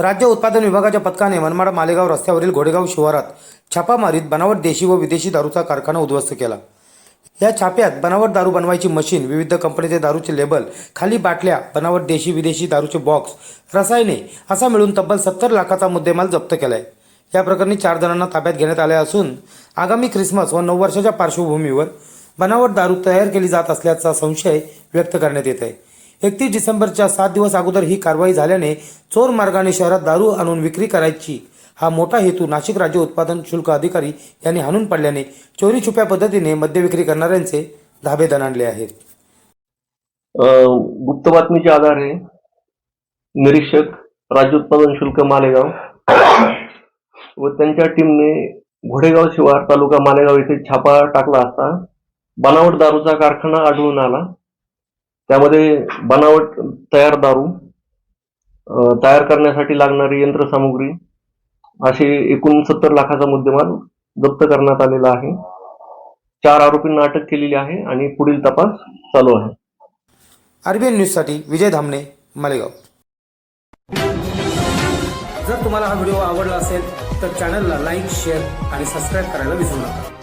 राज्य उत्पादन विभागाच्या पथकाने मनमाड मालेगाव रस्त्यावरील घोडेगाव शिवारात छापा मारीत बनावट देशी व विदेशी दारूचा कारखाना उद्ध्वस्त केला. या छाप्यात बनावट दारू बनवायची मशीन विविध कंपनीचे दारूचे लेबल खाली बाटल्या बनावट देशी विदेशी दारूचे बॉक्स रसायने असा मिळून तब्बल सत्तर लाखाचा मुद्देमाल जप्त केलाय. या प्रकरणी चार जणांना ताब्यात घेण्यात आले असून आगामी ख्रिसमस व नऊ वर्षाच्या पार्श्वभूमीवर बनावट दारू तयार केली जात असल्याचा संशय व्यक्त करण्यात येत आहे. एकतीस डिसेंबरच्या सात दिवस अगोदर ही कारवाई झाल्याने चोर मार्गाने शहरात दारू आणून विक्री करायची. हा मोठा हेतू नाशिक राज्य उत्पादन शुल्क अधिकारी यांनी हाणून पडल्याने चोरी छुप्या पद्धतीने मद्य विक्री करणाऱ्यांचे धाबे दणाणले आहेत. गुप्त बातमीच्या आधारे निरीक्षक राज्य उत्पादन शुल्क मालेगाव व त्यांच्या टीमने घोडेगाव शिवार तालुका मालेगाव येथे छापा टाकला असता बनावट दारूचा कारखाना आढळून आला. त्यामध्ये बनावट तयार दारू तयार करण्यासाठी लागणारी यंत्रसामुग्री असे एकूण सत्तर लाखाचा मुद्देमाल जप्त करण्यात आलेला आहे. चार आरोपींना अटक केलेली आहे आणि पुढील तपास चालू आहे. आरबीएन न्यूजसाठी विजय धामणे मालेगाव. जर तुम्हाला हा व्हिडिओ आवडला असेल तर चॅनलला लाईक शेअर आणि सबस्क्राईब करायला विसरू नका.